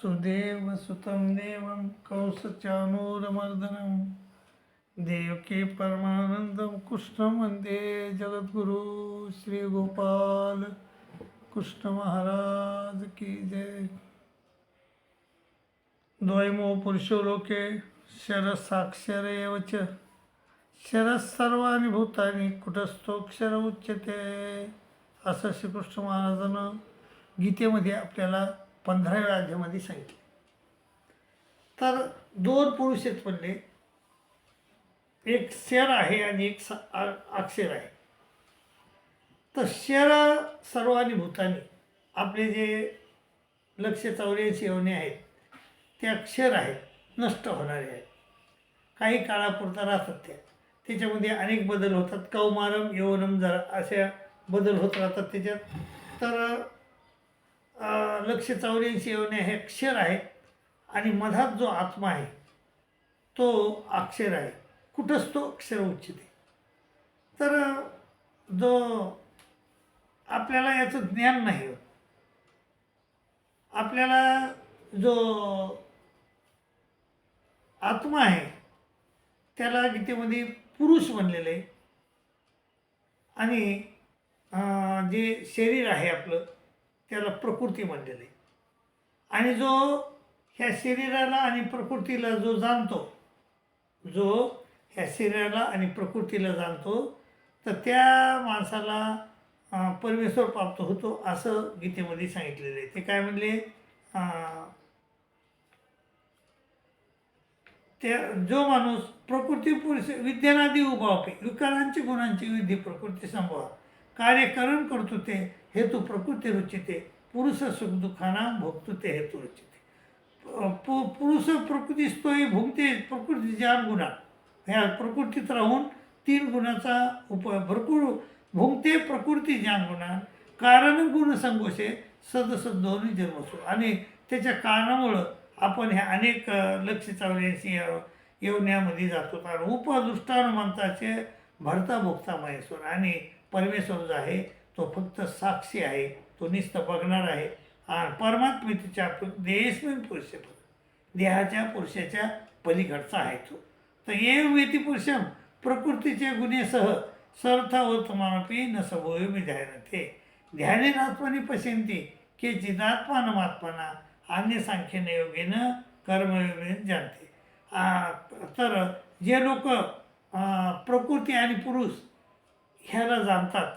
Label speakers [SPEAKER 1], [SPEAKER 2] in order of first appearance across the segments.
[SPEAKER 1] वसुदेव सुतं देवं कंसचानूरमर्दनं देवकी परमानन्दं कृष्णं वन्दे जगद्गुरु श्रीगोपाल कृष्ण महाराज की जय। द्वयमो पुरुषो लोके शरसाक्षर एव च। शरः सर्वाणि भूतानि कुटस्थोक्षर उच्यते। असं श्रीकृष्ण महाराजानं गीतेमध्ये आपल्याला पंधराव्या अध्यामध्ये सांगितले. तर दोन पुरुष आहेत म्हणले. एक शर आहे आणि एक स आ- अक्षर आहे. तर शर सर्वांनी भूतानी. आपले जे लक्ष चौऱ्याऐंशी योने आहेत ते अक्षर आहेत नष्ट होणारे आहेत. काही काळापुरता राहतात त्या. त्याच्यामध्ये अनेक बदल होतात. कौमारम यवनम जरा अशा बदल होत राहतात त्याच्यात तर लक्ष चौऱ्याऐंशी योने हे अक्षर आहेत आणि मधात जो आत्मा आहे तो अक्षर आहे. कुठंच तो अक्षर उच्चते तर जो आपल्याला याचं ज्ञान नाही होत. आपल्याला जो आत्मा आहे त्याला गीतेमध्ये पुरुष म्हणलेलं आहे. आणि जे शरीर आहे आपलं त्याला प्रकृती म्हणलेलं. आहे आणि जो ह्या शरीराला आणि प्रकृतीला जो जाणतो जो ह्या शरीराला आणि प्रकृतीला जाणतो तर त्या माणसाला परमेश्वर प्राप्त होतो असं गीतेमध्ये सांगितलेलं आहे. ते काय म्हणले? त्या जो माणूस प्रकृती पुरुष विज्ञानादी उभावते विकारांची गुणांची विधी प्रकृती संभवा कार्यकरण करतो ते हेतू प्रकृती रुचिते पुरुष सुख दुःखाना भोगतो ते हेतू रुचिते. पु पुरुष प्रकृतीस्तोय भुंगते प्रकृती ज्ञान गुणा. ह्या प्रकृतीत राहून तीन गुणाचा उपयोग भरपूर भुंगते प्रकृती ज्ञान गुणा. कारण गुण संगोषे सदसद दोन्ही जन्मसो आणि त्याच्या कारणामुळं आपण ह्या अनेक लक्ष चावल्याशी येवण्यामध्ये जातो. कारण उपदृष्टानुमंताचे भरता भोगता महेश्वर. आणि परमेश्वर जो आहे तो फक्त साक्षी आहे तो निस्त बघणार आहे. आणि परमात्मेच्या देहस्मिन पुरुष देहाच्या पुरुषाच्या पलीकडचा आहे तो. तर ये वेती पुरुषम प्रकृतीच्या गुन्हेसह सर्था वर्तमानपी न सभोय मी ध्यान ते ध्यानेनात्मनी पश्यंती के चिदात्मानमात्मना अन्य सांख्यन योगेनं कर्मयोगेन जाणते तर जे लोक प्रकृती आणि पुरुष ह्याला जाणतात.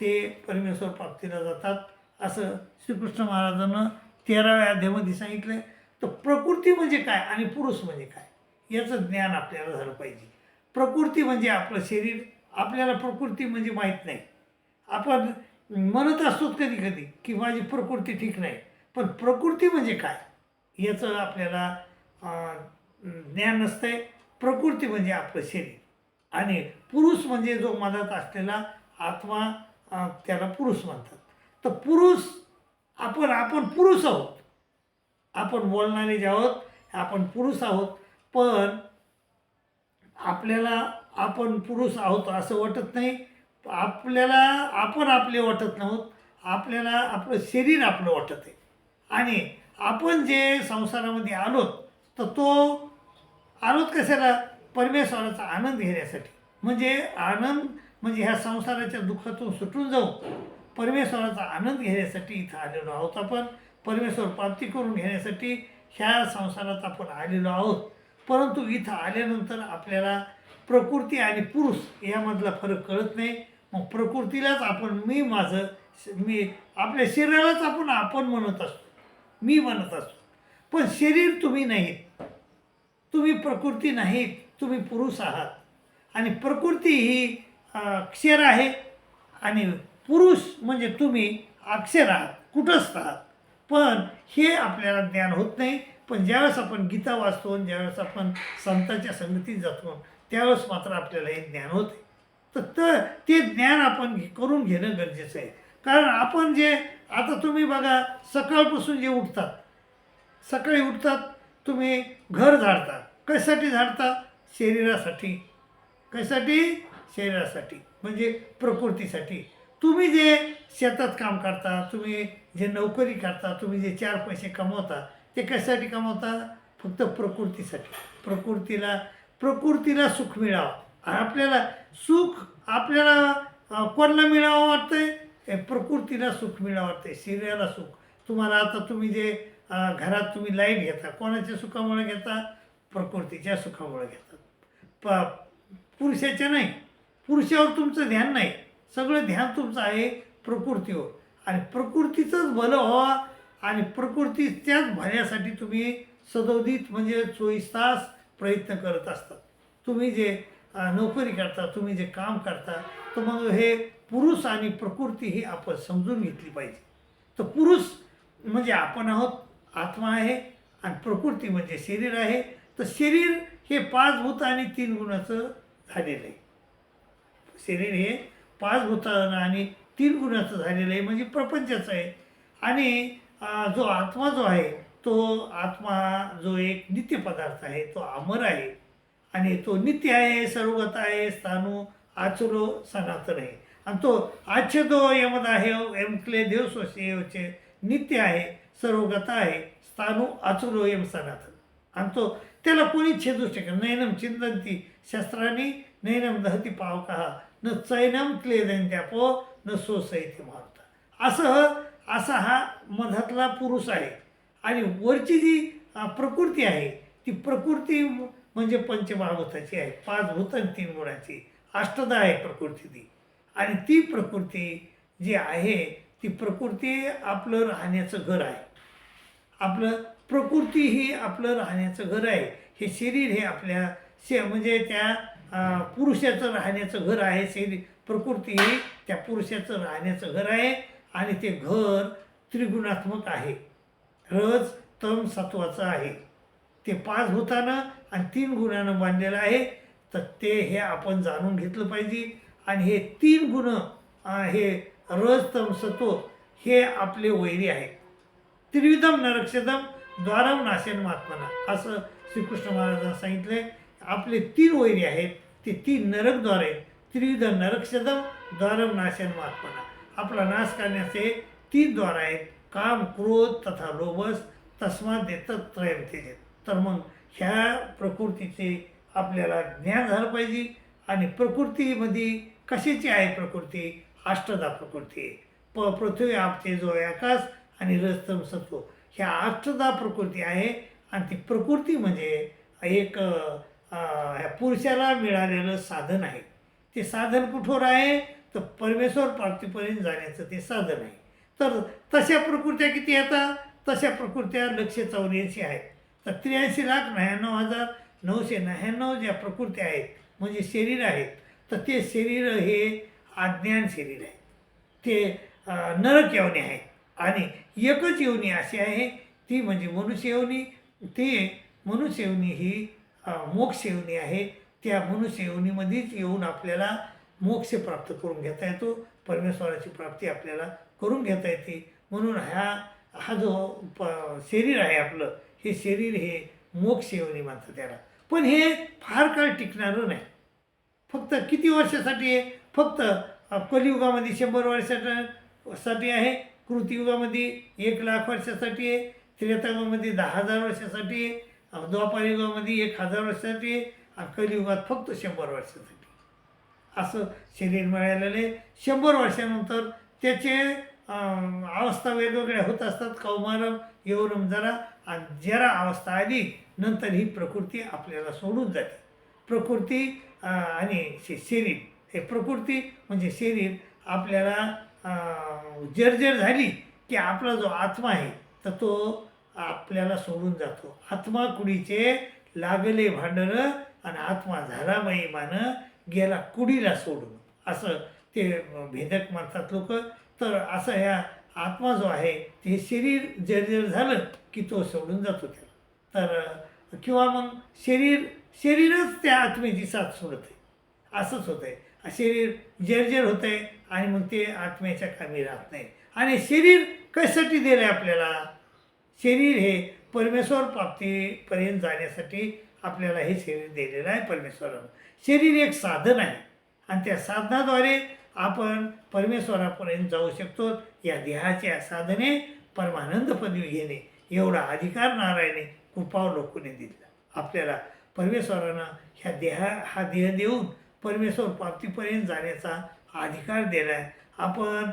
[SPEAKER 1] ते परमेश्वर प्राप्तीला जातात. असं श्रीकृष्ण महाराजांनं तेराव्या अध्यामध्ये सांगितलं तर प्रकृती म्हणजे काय आणि पुरुष म्हणजे काय? याचं ज्ञान आपल्याला झालं पाहिजे. प्रकृती म्हणजे आपलं शरीर. आपल्याला प्रकृती म्हणजे माहीत नाही. आपण म्हणत असतो कधी कधी की माझी प्रकृती ठीक नाही. पण प्रकृती म्हणजे काय? याचं आपल्याला ज्ञान ज्ञान नसतंय. प्रकृती म्हणजे आपलं शरीर. आणि पुरुष म्हणजे जो मनात असलेला आत्मा त्याला पुरुष म्हणतात. तर पुरुष आपण आपण पुरुष आहोत. आपण बोलणारे जे आहोत आपण पुरुष आहोत. पण आपल्याला आपण पुरुष आहोत असं वाटत नाही. आपल्याला आपण आपले वाटत नव्हत आपल्याला आपलं शरीर आपलं वाटत आहे. आणि आपण जे संसारामध्ये आलोत तर तो आलोत कशाला? परमेश्वराचा आनंद घेण्यासाठी. म्हणजे आनंद म्हणजे ह्या संसाराच्या दुःखातून सुटून जाऊन परमेश्वराचा आनंद घेण्यासाठी इथं आलेलो आहोत आपण. परमेश्वर प्राप्ती करून घेण्यासाठी ह्या संसारात आपण आलेलो आहोत. परंतु इथं आल्यानंतर आपल्याला प्रकृती आणि पुरुष यामधला फरक कळत नाही. मग प्रकृतीलाच आपण मी माझं मी आपल्या शरीरालाच आपण आपण म्हणत असतो. मी म्हणत असतो. पण शरीर तुम्ही नाहीत. तुम्ही प्रकृती नाहीत. तुम्ही पुरुष आहात. आणि प्रकृती ही अक्षर आहे आणि पुरुष म्हणजे तुम्ही अक्षर आहात कुठंच आहात पण हे आपल्याला ज्ञान होत नाही. पण ज्यावेळेस आपण गीता वाचतो आणि ज्यावेळेस आपण संतांच्या संगतीत जातो त्यावेळेस मात्र आपल्याला हे ज्ञान होते. तर ते ज्ञान आपण घे- करून घेणं गरजेचं आहे. कारण आपण जे आता तुम्ही बघा सकाळपासून जे उठतात सकाळी उठतात तुम्ही घर झाडता. कशासाठी झाडता? शरीरासाठी. कशासाठी? शरीरासाठी म्हणजे प्रकृतीसाठी. तुम्ही जे शेतात काम करता तुम्ही जे नोकरी करता तुम्ही जे चार पैसे कमवता ते कशासाठी कमवता? फक्त प्रकृतीसाठी. प्रकृतीला प्रकृतीला सुख मिळावं. आणि आपल्याला सुख आपल्याला कोणाला मिळावं वाटतंय? आहे प्रकृतीला सुख मिळावं वाटतंय शरीराला सुख. तुम्हाला आता तुम्ही जे घरात तुम्ही लाइट घेता कोणाच्या सुखामुळे घेता? प्रकृतीच्या सुखामुळे घेतात प पुरुषाच्या नाही. पुरुषावर तुमचं ध्यान नाही. सगळं ध्यान तुमचं आहे प्रकृतीवर. आणि प्रकृतीचंच भलं व्हावा आणि प्रकृतीच्याच भल्यासाठी तुम्ही सदोदित म्हणजे चोवीस तास प्रयत्न करत असतात तुम्ही जे नोकरी करता तुम्ही जे काम करता तर मग हे पुरुष आणि प्रकृती ही आपण समजून घेतली पाहिजे. तर पुरुष म्हणजे आपण आहोत आत्मा आहे आणि प्रकृती म्हणजे शरीर आहे. तर शरीर हे पाच भूत आणि तीन गुणाचं झालेलं आहे. शरीर हे पाच भूतानं आणि तीन गुणाचं झालेलं आहे म्हणजे प्रपंचाचं आहे. आणि जो आत्मा जो आहे तो आत्मा जो एक नित्य पदार्थ आहे तो अमर आहे. आणि तो नित्य आहे सर्वगत आहे स्थानू आचरो सनातन आहे. आणि तो आच्छेदो यमद आहे एमकले देव स्वशेवचे नित्य आहे सर्वगत आहे स्थानू आचरो यम सनातन. आणि तो त्याला कोणी छेदू शकत नयनम चिंतन ती శస్త్రాన్ని नैनम दहती పావక न चैनम क्लेदंत्यापो न सोसयती मारता। असं असा हा मधातला पुरुष आहे. आणि वरची जी प्रकृती आहे ती प्रकृती म्हणजे पंचमहाभूताची आहे पाच भूत आणि तीन गुणाची. अष्टदा आहे प्रकृती ती. आणि ती प्रकृती जी आहे ती प्रकृती आपलं राहण्याचं घर आहे. आपलं प्रकृती ही आपलं राहण्याचं घर आहे. हे शरीर हे आपल्या शे म्हणजे त्या पुरुषाचं राहण्याचं घर आहे शरीर प्रकृती ही त्या पुरुषाचं राहण्याचं घर आहे आणि ते घर त्रिगुणात्मक आहे. रज तम सत्वाचं आहे. ते पाच भूतानं आणि तीन गुणानं बांधलेलं आहे. तर ते हे आपण जाणून घेतलं पाहिजे. आणि हे तीन गुण हे रज तम सत्व हे आपले वैरी आहे. त्रिविधम नरक्षदम द्वारम नाशेन महात्मना असं श्रीकृष्ण महाराजांना आहे आपले तीन वैरी आहेत ती तीन नरकद्वार आहेत त्रिविध नरक्षदम द्वारम नाशन महात्मना आपला नाश करण्याचे तीन द्वार आहेत काम क्रोध तथा लोभस तस्मात देतात त्रयम तेजेत तर मग ह्या प्रकृतीचे आपल्याला ज्ञान झालं पाहिजे आणि प्रकृतीमध्ये कशाची आहे प्रकृती? अष्टदा प्रकृती. प पृथ्वी आपते जो आकाश आणि रस्तम सत्व. ह्या अष्टदा प्रकृती आहे आणि ती प्रकृती म्हणजे एक ह्या पुरुषाला मिळालेलं साधन आहे. ते साधन कुठवर आहे? तर परमेश्वर प्राप्तीपर्यंत जाण्याचं ते साधन आहे. तर तशा प्रकृत्या किती येतात तशा प्रकृत्या लक्षे चौऱ्याऐंशी आहेत. तर त्र्याऐंशी लाख नव्याण्णव हजार नऊशे नव्याण्णव ज्या प्रकृत्या आहेत म्हणजे शरीर आहेत तर ते शरीर हे अज्ञान शरीर आहे. ते नरक यवनी आहे. आणि एकच यवनी अशी आहे ती म्हणजे मनुष्य यवनी ते मनुष्य यवनी ही मोक्ष योनी आहे. त्या मनुष्य योनीमध्येच येऊन आपल्याला मोक्ष प्राप्त करून घेता येतो. परमेश्वराची प्राप्ती आपल्याला करून घेता येते. म्हणून ह्या हा जो प शरीर आहे आपलं हे शरीर हे मोक्ष योनी त्याला. पण हे फार काळ टिकणारं नाही. फक्त किती वर्षासाठी आहे? फक्त कलियुगामध्ये शंभर वर्षासाठी साठी आहे. कृतियुगामध्ये एक लाख वर्षासाठी आहे. त्रेतायुगामध्ये दहा हजार वर्षासाठी आहे. अ, द्वापारयुगामध्ये एक हजार वर्षासाठी आणि कलियुगात फक्त शंभर वर्षासाठी असं शरीर मिळालेलं आहे. शंभर वर्षानंतर त्याचे अवस्था वेगवेगळ्या होत असतात. कौमारम यौरम जरा आणि जरा अवस्था आली नंतर ही प्रकृती आपल्याला सोडून जाते. प्रकृती आणि शे- शरीर. हे प्रकृती म्हणजे शरीर आपल्याला जर्जर झाली की आपला जो आत्मा आहे तर तो आपल्याला सोडून जातो. आत्मा कुडीचे लागले भांडण आणि आत्मा झाला मान गेला कुडीला सोडून. असं ते भेदक म्हणतात लोक. तर असं ह्या आत्मा जो आहे ते शरीर जर्जर झालं की तो सोडून जातो त्याला. तर किंवा मग शरीर शरीरच त्या आत्म्याची साथ सोडत आहे. असंच होतं आहे शरीर जर्जर होतं आहे आणि मग ते आत्म्याच्या कामी राहत नाही. आणि शरीर कशासाठी दिलं आहे आपल्याला? शरीर हे परमेश्वर प्राप्तीपर्यंत जाण्यासाठी आपल्याला हे शरीर दिलेलं आहे परमेश्वरानं. शरीर एक साधन आहे आणि त्या साधनाद्वारे आपण परमेश्वरापर्यंत जाऊ शकतो. या देहाच्या साधने परमानंद पदवी घेणे. एवढा अधिकार नारायणे कृपाव लोकूने दिला. आपल्याला परमेश्वरानं ह्या देहा हा देह देऊन परमेश्वर प्राप्तीपर्यंत जाण्याचा अधिकार दिला आहे आपण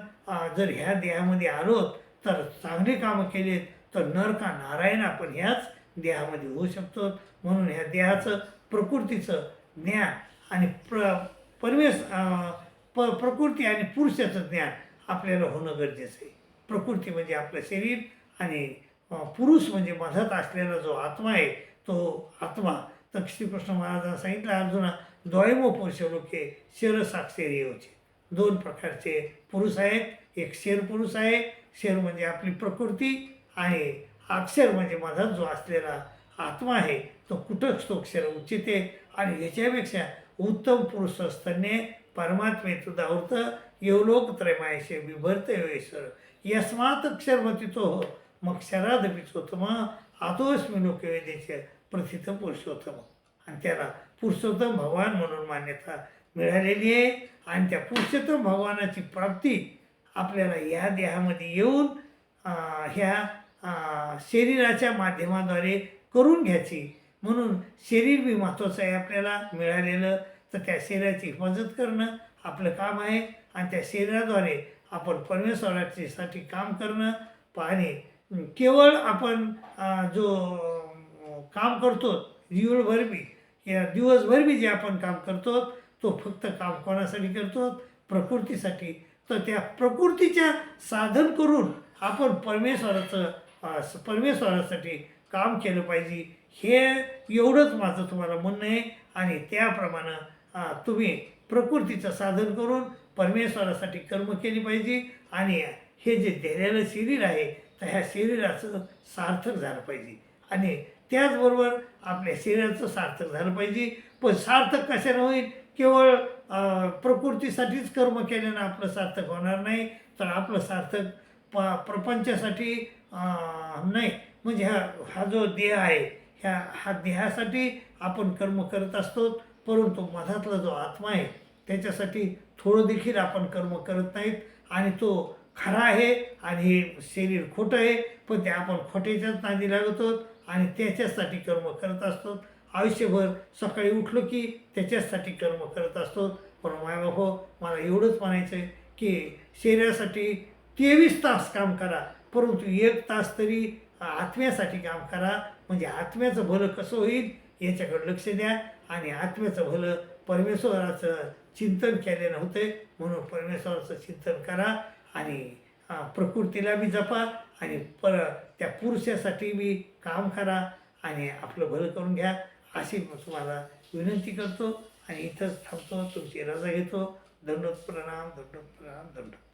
[SPEAKER 1] जर ह्या देहामध्ये आलो तर चांगली कामं केलीत तर नर का नारायण आपण ह्याच देहामध्ये होऊ शकतो. म्हणून ह्या देहाचं प्रकृतीचं ज्ञान आणि प्र परमेश प प्रकृती आणि पुरुषाचं ज्ञान आपल्याला होणं गरजेचं आहे. प्रकृती म्हणजे आपलं शरीर आणि पुरुष म्हणजे मधात असलेला जो आत्मा आहे तो आत्मा. तर श्रीकृष्ण महाराजांना सांगितलं अर्जुना द्वैमो पुरुष लोके शिरसाक्षर होते दोन प्रकारचे पुरुष आहेत. एक शेर पुरुष आहे. शेर म्हणजे आपली प्रकृती आणि अक्षर म्हणजे माझा जो असलेला आत्मा आहे तो कुठंच तो अक्षर उचिते आणि ह्याच्यापेक्षा उत्तम पुरुष असताना परमात्मे तुझा होत येवलोक योगेश्वर यस्मात अक्षरमती तो मग आतोस्मी लोक वेदेचे प्रथित पुरुषोत्तम. आणि त्याला पुरुषोत्तम भगवान म्हणून मान्यता मिळालेली आहे. आणि त्या पुरुषोत्तम भगवानाची प्राप्ती आपल्याला या देहामध्ये येऊन ह्या शरीराच्या माध्यमाद्वारे करून घ्यायची. म्हणून शरीर बी महत्त्वाचं आहे आपल्याला मिळालेलं. तर त्या शरीराची हिफाजत करणं आपलं काम आहे. आणि त्या शरीराद्वारे आपण परमेश्वराच्यासाठी काम करणं पाहणे. केवळ आपण जो काम करतो दिवसभर बी या दिवसभर बी जे आपण काम करतो तो फक्त काम कोणासाठी करतो? प्रकृतीसाठी. तर त्या प्रकृतीच्या साधन करून आपण परमेश्वराचं परमेश्वरासाठी काम केलं पाहिजे. हे एवढंच माझं तुम्हाला म्हणणं आहे. आणि त्याप्रमाणे तुम्ही प्रकृतीचं साधन करून परमेश्वरासाठी कर्म केली पाहिजे. आणि हे जे धैर्यानं शरीर आहे तर ह्या शरीराचं सार्थक झालं पाहिजे. आणि त्याचबरोबर आपल्या शरीराचं सार्थक झालं पाहिजे. पण सार्थक कशाने होईल? केवळ प्रकृतीसाठीच कर्म केल्यानं आपलं सार्थक होणार नाही. तर आपलं सार्थक प प्रपंचासाठी नाही. म्हणजे हा हा जो देह आहे ह्या हा देहासाठी आपण कर्म करत असतो परंतु मधातला जो आत्मा आहे त्याच्यासाठी थोडं देखील आपण कर्म करत नाहीत. आणि तो खरा आहे आणि हे शरीर खोटं आहे पण ते आपण खोट्याच्याच नादी लागतो आणि त्याच्यासाठी कर्म करत असतो. आयुष्यभर सकाळी उठलो की त्याच्याचसाठी कर्म करत असतो. पण मायबाप हो, मला एवढंच म्हणायचं आहे की शरीरासाठी तेवीस तास काम करा. परंतु एक तास तरी आत्म्यासाठी काम करा. म्हणजे आत्म्याचं भलं कसं होईल याच्याकडे लक्ष द्या. आणि आत्म्याचं भलं परमेश्वराचं चिंतन केलेलं होते म्हणून परमेश्वराचं चिंतन करा. आणि प्रकृतीला बी जपा. आणि पर त्या पुरुषासाठी बी काम करा. आणि आपलं भलं करून घ्या. अशी मी तुम्हाला विनंती करतो. आणि इथंच थांबतो. तुमची रजा घेतो. दंडोत प्रणाम दंडोत प्रणाम दंडोत.